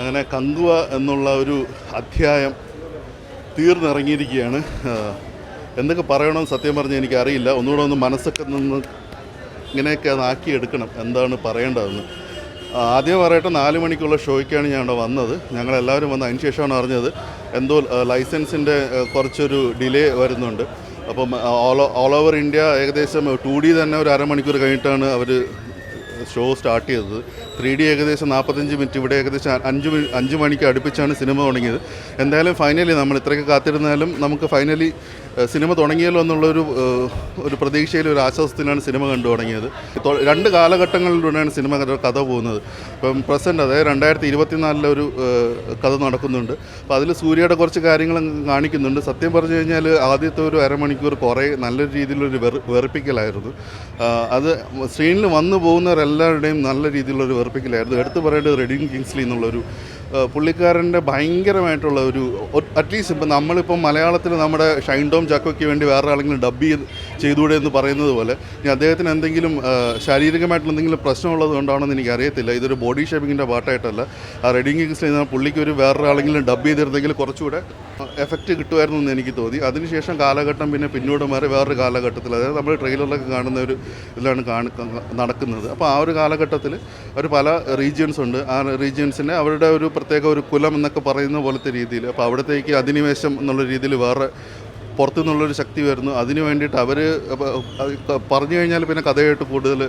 അങ്ങനെ കന്തുവ എന്നുള്ള ഒരു അധ്യായം തീർന്നിറങ്ങിയിരിക്കുകയാണ്. എന്തൊക്കെ പറയണമെന്ന് സത്യം പറഞ്ഞാൽ എനിക്കറിയില്ല. ഒന്നുകൂടെ ഒന്ന് മനസ്സൊക്കെ നിന്ന് ഇങ്ങനെയൊക്കെ അത് ആക്കിയെടുക്കണം. എന്താണ് പറയേണ്ടതെന്ന്. ആദ്യം പറയട്ടെ നാല് മണിക്കുള്ള ഷോയ്ക്കാണ് ഞാൻ അവിടെ വന്നത്. ഞങ്ങളെല്ലാവരും വന്ന് അതിന് ശേഷമാണ് അറിഞ്ഞത്. എന്തോ ലൈസൻസിന്റെ കുറച്ചൊരു ഡിലേ വരുന്നുണ്ട്. അപ്പം ഓൾ ഓൾ ഓവർ ഇന്ത്യ ഏകദേശം ടു ഡി തന്നെ ഒരു അരമണിക്കൂർ കഴിഞ്ഞിട്ടാണ് അവർ ഷോ സ്റ്റാർട്ട് ചെയ്തത്. ത്രീ ഡി ഏകദേശം നാൽപ്പത്തഞ്ച് മിനിറ്റ് ഇവിടെ ഏകദേശം അഞ്ച് അഞ്ച് മണിക്ക് അടുപ്പിച്ചാണ് സിനിമ തുടങ്ങിയത്. എന്തായാലും ഫൈനലി നമ്മൾ ഇത്രയൊക്കെ കാത്തിരുന്നാലും നമുക്ക് ഫൈനലി സിനിമ തുടങ്ങിയല്ലോ എന്നുള്ളൊരു ഒരു പ്രതീക്ഷയിൽ ഒരു ആശ്വാസത്തിലാണ് സിനിമ കണ്ടു തുടങ്ങിയത്. രണ്ട് കാലഘട്ടങ്ങളിലൂടെയാണ് സിനിമ കഥ പോകുന്നത്. ഇപ്പം പ്രസന്റ് അതായത് രണ്ടായിരത്തി ഇരുപത്തിനാലിലെ ഒരു കഥ നടക്കുന്നുണ്ട്. അപ്പോൾ അതിൽ സൂര്യയുടെ കുറച്ച് കാര്യങ്ങൾ കാണിക്കുന്നുണ്ട്. സത്യം പറഞ്ഞു കഴിഞ്ഞാൽ ആദ്യത്തെ ഒരു അരമണിക്കൂർ കുറേ നല്ല രീതിയിലൊരു വെറു വെറുപ്പിക്കലായിരുന്നു. അത് സ്ക്രീനിൽ വന്നു പോകുന്നവരെല്ലാവരുടെയും നല്ല രീതിയിലുള്ളൊരു വെറുപ്പിക്കലായിരുന്നു. എടുത്തു പറയേണ്ടത് റെഡിൻ കിങ്സ്ലി എന്നുള്ളൊരു പുള്ളിക്കാരന്റെ ഭയങ്കരമായിട്ടുള്ള ഒരു അറ്റ്ലീസ്റ്റ് ഇപ്പം നമ്മളിപ്പം മലയാളത്തിൽ നമ്മുടെ ഷൈൻ ടോം ചാക്കോയ്ക്ക് വേണ്ടി വേറെ ആളെങ്കിലും ഡബ് ചെയ്ത് ചെയ്തുകൂടെ എന്ന് പറയുന്നത് പോലെ ഇനി അദ്ദേഹത്തിന് എന്തെങ്കിലും ശാരീരികമായിട്ടുള്ള എന്തെങ്കിലും പ്രശ്നമുള്ളത് കൊണ്ടാണെന്ന് എനിക്ക് അറിയത്തില്ല ഇതൊരു ബോഡി ഷേപ്പിങ്ങിന്റെ പാട്ടായിട്ടല്ല. ആ റെഡിങ് കിങ്സിൽ പുള്ളിക്ക് ഒരു വേറൊരാളെങ്കിലും ഡബ് ചെയ്തിരുന്നെങ്കിൽ കുറച്ചുകൂടെ എഫക്റ്റ് കിട്ടുമായിരുന്നു എന്ന് എനിക്ക് തോന്നി. അതിനുശേഷം കാലഘട്ടം പിന്നെ പിന്നോട് മാറി വേറൊരു കാലഘട്ടത്തിൽ അതായത് നമ്മൾ ട്രെയിലറിലൊക്കെ കാണുന്ന ഒരു ഇതിലാണ് നടക്കുന്നത്. അപ്പോൾ ആ ഒരു കാലഘട്ടത്തിൽ ഒരു പല റീജിയൻസ് ഉണ്ട്. ആ റീജിയൻസിനെ അവരുടെ ഒരു പ്രത്യേക ഒരു കുലം എന്നൊക്കെ പറയുന്ന പോലത്തെ രീതിയിൽ അപ്പോൾ അവിടത്തേക്ക് അധിനിവേശം എന്നുള്ള രീതിയിൽ വേറെ പുറത്തു നിന്നുള്ളൊരു ശക്തി വരുന്നു. അതിന് വേണ്ടിയിട്ട് അവർ പറഞ്ഞു കഴിഞ്ഞാൽ പിന്നെ കഥയായിട്ട് കൂടുതൽ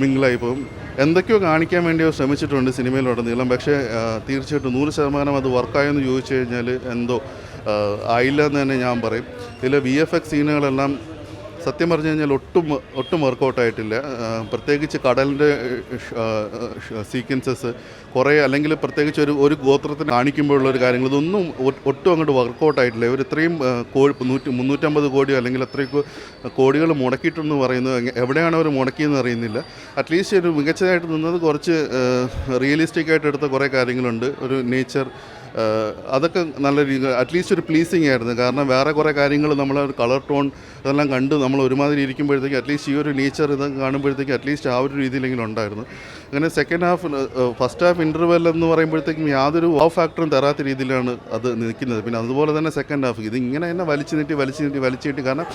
മിങ്കിളായി പോകും. എന്തൊക്കെയോ കാണിക്കാൻ വേണ്ടിയോ ശ്രമിച്ചിട്ടുണ്ട് സിനിമയിലുടനീളം പക്ഷേ തീർച്ചയായിട്ടും നൂറ് ശതമാനം അത് വർക്കായെന്ന് ചോദിച്ചു കഴിഞ്ഞാൽ എന്തോ ആയില്ല എന്ന് തന്നെ ഞാൻ പറയും. ഇതിലെ വി എഫ് എക്സ് സീനുകളെല്ലാം സത്യം പറഞ്ഞു കഴിഞ്ഞാൽ ഒട്ടും ഒട്ടും വർക്കൗട്ടായിട്ടില്ല പ്രത്യേകിച്ച് കടലിന്റെ സീക്വൻസസ് കുറേ അല്ലെങ്കിൽ പ്രത്യേകിച്ച് ഒരു ഒരു ഗോത്രത്തിന് കാണിക്കുമ്പോഴുള്ള ഒരു കാര്യങ്ങൾ ഇതൊന്നും ഒട്ടും അങ്ങോട്ട് വർക്കൗട്ടായിട്ടില്ല ഇവർ ഇത്രയും കോഴി നൂറ്റി മുന്നൂറ്റമ്പത് കോടിയോ അല്ലെങ്കിൽ അത്രയ്ക്ക് കോടികൾ മുടക്കിയിട്ടെന്ന് പറയുന്നത് എവിടെയാണ് അവർ മുടക്കിയെന്ന് അറിയുന്നില്ല. അറ്റ്ലീസ്റ്റ് ഒരു മികച്ചതായിട്ട് നിന്നത് കുറച്ച് റിയലിസ്റ്റിക് ആയിട്ട് എടുത്ത കുറേ കാര്യങ്ങളുണ്ട്. ഒരു നേച്ചർ അതൊക്കെ നല്ല രീതി അറ്റ്ലീസ്റ്റ് ഒരു പ്ലീസിങ് ആയിരുന്നു. കാരണം വേറെ കുറേ കാര്യങ്ങൾ നമ്മൾ കളർ ടോൺ ഇതെല്ലാം കണ്ട് നമ്മൾ ഒരുമാതിരി ഇരിക്കുമ്പോഴത്തേക്ക് അറ്റ്ലീസ്റ്റ് ഈ ഒരു നേച്ചർ ഇത് കാണുമ്പോഴത്തേക്ക് അറ്റ്ലീസ്റ്റ് ആ ഒരു രീതിയിലെങ്കിലും ഉണ്ടായിരുന്നു. അങ്ങനെ second half first half interval എന്ന് പറയുമ്പോഴത്തേക്കും യാതൊരു വാ ഫാക്ടറും തരാത്ത രീതിയിലാണ് അത് നിൽക്കുന്നത്. പിന്നെ അതുപോലെ തന്നെ സെക്കൻഡ് ഹാഫ് ഇത് ഇങ്ങനെ തന്നെ വലിച്ചു നീട്ടി വലിച്ചു നീട്ടി വലിച്ചു നീട്ടി. കാരണം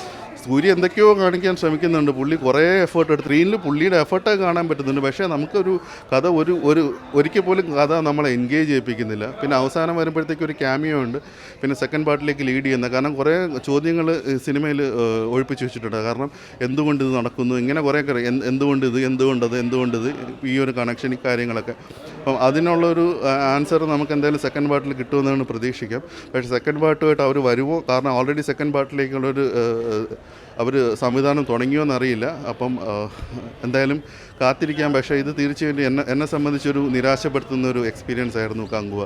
സൂര്യ എന്തൊക്കെയോ കാണിക്കാൻ ശ്രമിക്കുന്നുണ്ട്. പുള്ളി കുറേ എഫേർട്ട് എടുത്ത് സ്ക്രീനിൽ പുള്ളിയുടെ എഫേർട്ടൊക്കെ കാണാൻ പറ്റുന്നുണ്ട്. പക്ഷേ നമുക്കൊരു കഥ ഒരു ഒരു ഒരിക്കൽ പോലും കഥ നമ്മളെ എൻഗേജ് ചെയ്യിപ്പിക്കുന്നില്ല. പിന്നെ അവസാനം വരുമ്പോഴത്തേക്കും ഒരു ക്യാമിയോ ഉണ്ട്. പിന്നെ സെക്കൻഡ് പാർട്ടിലേക്ക് ലീഡ് ചെയ്യുന്ന കാരണം കുറേ ചോദ്യങ്ങൾ സിനിമയിൽ ഒഴിപ്പിച്ച് വെച്ചിട്ടുണ്ട്. കാരണം എന്തുകൊണ്ട് ഇത് നടക്കുന്നു? ഇങ്ങനെ കുറേ ഇത്? എന്തുകൊണ്ട് ഇത് എന്തുകൊണ്ടത് എന്തുകൊണ്ടത് ഈ ഒരു കണക്ഷൻ കാര്യങ്ങളൊക്കെ. അപ്പം അതിനുള്ളൊരു ആൻസർ നമുക്ക് എന്തായാലും സെക്കൻഡ് പാർട്ടിൽ കിട്ടുമെന്നാണ് പ്രതീക്ഷിക്കാം. പക്ഷേ സെക്കൻഡ് പാർട്ടുമായിട്ട് അവർ വരുമോ കാരണം ഓൾറെഡി സെക്കൻഡ് പാർട്ടിലേക്കുള്ളൊരു അവർ സംവിധാനം തുടങ്ങിയോ എന്നറിയില്ല. അപ്പം എന്തായാലും കാത്തിരിക്കാം. പക്ഷേ ഇത് തീർച്ചയായിട്ടും എന്നെ എന്നെ സംബന്ധിച്ചൊരു നിരാശപ്പെടുത്തുന്ന ഒരു എക്സ്പീരിയൻസ് ആയിരുന്നു കങ്കുവ.